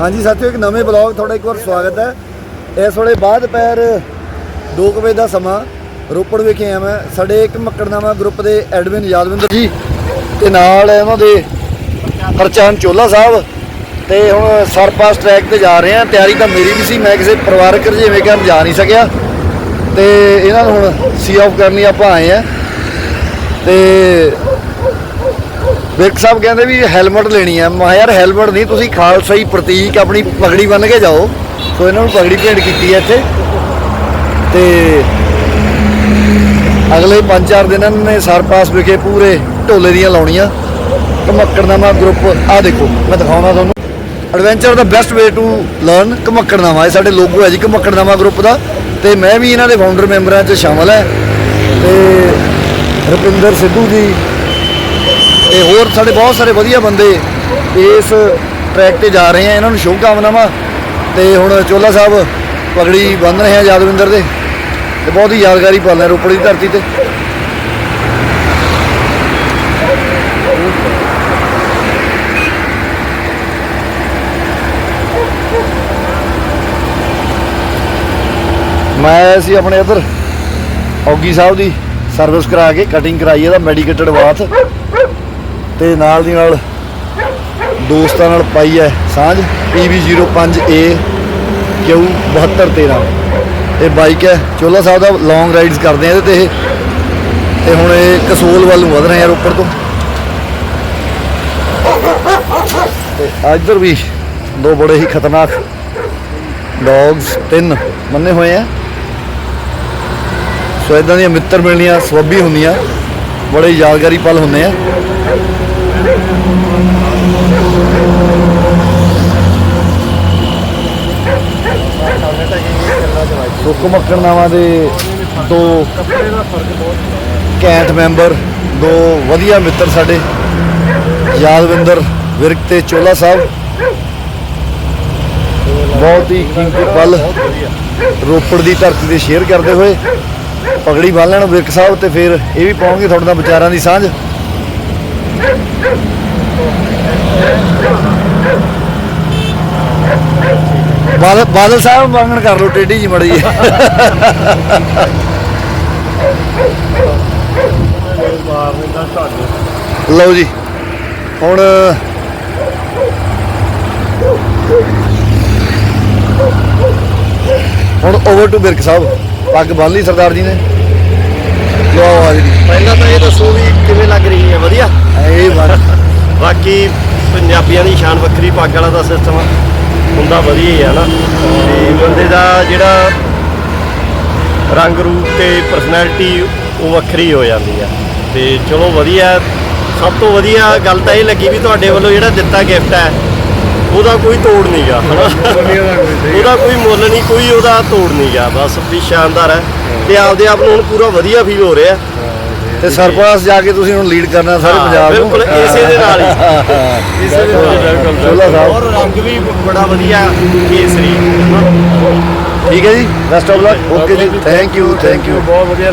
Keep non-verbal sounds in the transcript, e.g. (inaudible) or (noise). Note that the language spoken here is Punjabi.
ਹਾਂਜੀ ਸਾਥੀਓ, ਇੱਕ ਨਵੇਂ ਬਲੌਗ ਤੁਹਾਡਾ ਇੱਕ ਵਾਰ ਸਵਾਗਤ ਹੈ। ਇਸ ਵੇਲੇ ਬਾਅਦ ਪੈਰ 2 ਵਜੇ ਦਾ ਸਮਾਂ। ਰੋਪੜ ਵਿਖੇ ਆਇਆ ਮੈਂ। ਸਾਡੇ ਇੱਕ ਮੱਕੜਨਾਮਾ ਗਰੁੱਪ ਦੇ ਐਡਮਿਨ ਯਾਦਵਿੰਦਰ ਜੀ ਤੇ ਨਾਲ ਹੈ ਉਹਨਾਂ ਦੇ ਹਰਚੰਦ ਚੋਲਾ ਸਾਹਿਬ। ਤੇ ਹੁਣ ਸਰਪਾਸ ਟਰੈਕ ਤੇ ਜਾ ਰਹੇ ਆ ਤਿਆਰੀ ਤਾਂ ਮੇਰੀ ਵੀ ਸੀ, ਮੈਂ ਕਿਸੇ ਪਰਿਵਾਰਕ ਰਜੇਵੇਂ ਕਾਰਨ ਜਾ ਨਹੀਂ ਸਕਿਆ। ਤੇ ਇਹਨਾਂ ਨੂੰ ਹੁਣ ਸੀ ਆਫ ਕਰਨੀ ਆਪਾਂ ਆਏ ਆ ਤੇ ਵਿਰਕ ਸਾਹਿਬ ਕਹਿੰਦੇ ਵੀ ਹੈਲਮਟ ਲੈਣੀ ਆ। ਮੈਂ ਯਾਰ ਹੈਲਮਟ ਨਹੀਂ, ਤੁਸੀਂ ਖਾਲਸਾ ਹੀ ਪ੍ਰਤੀਕ ਆਪਣੀ ਪਗੜੀ ਬੰਨ ਕੇ ਜਾਓ। ਸੋ ਇਹਨਾਂ ਨੂੰ ਪਗੜੀ ਭੇਂਟ ਕੀਤੀ ਹੈ ਇੱਥੇ। ਤੇ ਅਗਲੇ 5-4 ਦਿਨਾਂ ਨੇ ਸਰਪਾਸ ਵਿਖੇ ਪੂਰੇ ਢੋਲੇ ਦੀਆਂ ਲਾਉਣੀਆਂ। ਕਮੱਕੜਨਾਮਾ ਗਰੁੱਪ ਆ ਦੇਖੋ, ਮੈਂ ਦਿਖਾਉਣਾ ਤੁਹਾਨੂੰ। ਐਡਵੈਂਚਰ ਦਾ ਬੈਸਟ ਵੇ ਟੂ ਲਰਨ ਕਮੱਕੜਨਾਮਾ ਇਹ ਸਾਡੇ ਲੋਗੋ ਹੈ ਜੀ ਕਮੱਕੜਨਾਮਾ ਗਰੁੱਪ ਦਾ। ਤੇ ਮੈਂ ਵੀ ਇਹਨਾਂ ਦੇ ਫਾਊਂਡਰ ਮੈਂਬਰਾਂ 'ਚ ਸ਼ਾਮਲ ਹੈ। ਤੇ ਰੁਪਿੰਦਰ ਸਿੱਧੂ ਜੀ ਤੇ ਹੋਰ ਸਾਡੇ ਬਹੁਤ ਸਾਰੇ ਵਧੀਆ ਬੰਦੇ ਇਸ ਟਰੈਕ ਤੇ ਜਾ ਰਹੇ ਆ, ਇਹਨਾਂ ਨੂੰ ਸ਼ੁਭ ਕਾਮਨਾਵਾਂ ਤੇ ਹੁਣ ਚੋਲਾ ਸਾਹਿਬ ਪਗੜੀ ਬੰਨ ਰਹੇ ਆ ਯਾਦਵਿੰਦਰ ਦੇ। ਤੇ ਬਹੁਤ ਹੀ ਯਾਦਗਾਰੀ ਪਲ ਹੈ ਰੋਪੜ ਦੀ ਧਰਤੀ ਤੇ। ਮੈਂ ਸੀ ਆਪਣੇ ਇੱਧਰ, ਔਗੀ ਸਾਹਿਬ ਦੀ ਸਰਵਿਸ ਕਰਾ ਕੇ ਕਟਿੰਗ ਕਰਾਈ ਇਹਦਾ ਮੈਡੀਕੇਟਡ ਬਾਥ ਤੇ ਨਾਲ ਦੀ ਨਾਲ ਦੋਸਤਾਂ ਨਾਲ ਪਾਈ ਹੈ ਸਾਂਝ PB05A ਕਿਊ 7213 ਇਹ ਬਾਈਕ ਹੈ, ਚੋਲਾ ਸਾਹਿਬ ਦਾ ਲੌਂਗ ਰਾਈਡਸ ਕਰਦੇ ਆ ਇਹਦੇ ਤੇ ਇਹ। ਤੇ ਹੁਣ ਇਹ ਕਸੋਲ ਵੱਲ ਨੂੰ ਵਧ ਰਹੇ ਆ ਰੋਪੜ ਤੋਂ। ਤੇ ਇੱਧਰ ਵੀ ਦੋ ਬੜੇ ਹੀ ਖਤਰਨਾਕ ਡੌਗਸ ਤਿੰਨ ਮੰਨੇ ਹੋਏ ਆ। ਸੋ ਇਦਾਂ ਦੀਆਂ ਮਿੱਤਰ ਮਿਲਣੀਆਂ ਸਵੱਬੀ ਹੁੰਦੀਆਂ। ਬੜੇ ਯਾਦਗਾਰੀ ਪਲ ਹੁੰਦੇ ਆ। ਸੁੱਕ ਮੱਕੜਨਾਵਾਂ ਦੇ ਦੋ ਕੈਂਟ ਮੈਂਬਰ, ਦੋ ਵਧੀਆ ਮਿੱਤਰ ਸਾਡੇ, ਯਾਦਵਿੰਦਰ ਵਿਰਕ ਤੇ ਚੋਲਾ ਸਾਹਿਬ। ਬਹੁਤ ਹੀ ਕੀਮਤੀ ਪਲ ਰੋਪੜ ਦੀ ਧਰਤੀ ਤੇ ਸ਼ੇਅਰ ਕਰਦੇ ਹੋਏ। ਪਗੜੀ ਬੰਨ ਲੈਣ ਵਿਰਕ ਸਾਹਿਬ ਤੇ ਫਿਰ ਇਹ ਵੀ ਪਾਉਣਗੇ ਤੁਹਾਡੇ ਨਾਲ ਵਿਚਾਰਾਂ ਦੀ ਸਾਂਝ। ਬਾਦਲ ਬਾਦਲ ਸਾਹਿਬ ਮੰਗਣ ਕਰ ਲਓ, ਟੇਢੀ ਜੀ ਮੜੀ ਲਓ ਜੀ, ਹੁਣ ਹੁਣ ਓਵਰ ਟੂ ਬਿਰਕ ਸਾਹਿਬ। ਪੱਗ ਬੰਨ ਲਈ ਸਰਦਾਰ ਜੀ ਨੇ। ਲਓ ਹਾਜ਼ਰੀ ਪਹਿਲਾਂ ਤਾਂ ਇਹ ਦੱਸੋ ਵੀ ਕਿਵੇਂ ਲੱਗ ਰਹੀ ਹੈ? ਵਧੀਆ? ਇਹ ਬਾਕੀ ਪੰਜਾਬੀਆਂ ਦੀ ਸ਼ਾਨ ਵੱਖਰੀ ਪੱਗ ਵਾਲਾ ਦਾ ਸਿਸਟਮ ਹੁੰਦਾ ਵਧੀਆ ਹੀ ਹੈ ਨਾ। ਤੇ ਬੰਦੇ ਦਾ ਜਿਹੜਾ ਰੰਗ ਰੂਪ ਤੇ ਪਰਸਨੈਲਿਟੀ ਉਹ ਵੱਖਰੀ ਹੋ ਜਾਂਦੀ ਹੈ ਤੇ ਚਲੋ ਵਧੀਆ। ਸਭ ਤੋਂ ਵਧੀਆ ਗੱਲ ਤਾਂ ਇਹ ਲੱਗੀ ਵੀ ਤੁਹਾਡੇ ਵੱਲੋਂ ਜਿਹੜਾ ਦਿੱਤਾ ਗਿਫਟ ਹੈ ਉਹਦਾ ਕੋਈ ਤੋੜ ਨਹੀਂਗਾ ਹਨਾ? ਉਹਦਾ ਕੋਈ ਮੁੱਲ ਨਹੀਂ ਕੋਈ ਉਹਦਾ ਤੋੜ ਨਹੀਂਗਾ ਬਸ ਵੀ ਸ਼ਾਨਦਾਰ ਹੈ ਤੇ ਆਪਦੇ ਆਪ ਨੂੰ ਹੁਣ ਪੂਰਾ ਵਧੀਆ ਫੀਲ ਹੋ ਰਿਹਾ। ਤੇ ਸਰਪ੍ਰਸਤ ਜਾ ਕੇ ਤੁਸੀਂ ਹੁਣ ਲੀਡ ਕਰਨਾ ਸਾਰੇ ਪੰਜਾਬ ਨੂੰ। ਬਿਲਕੁਲ ਇਸੇ ਦੇ ਨਾਲ ਹੀ। (laughs) ਇਸੇ ਦੇ ਨਾਲ ਹੀ। ਚੋਲਾ ਸਾਹਿਬ। ਔਰ ਰੰਗ ਵੀ ਬੜਾ ਵਧੀਆ ਕੇਸਰੀ। ਠੀਕ ਹੈ ਜੀ ਬੈਸਟ ਆਫ ਲੱਕ ਓਕੇ ਜੀ ਥੈਂਕ ਯੂ ਥੈਂਕ ਯੂ ਬਹੁਤ ਵਧੀਆ।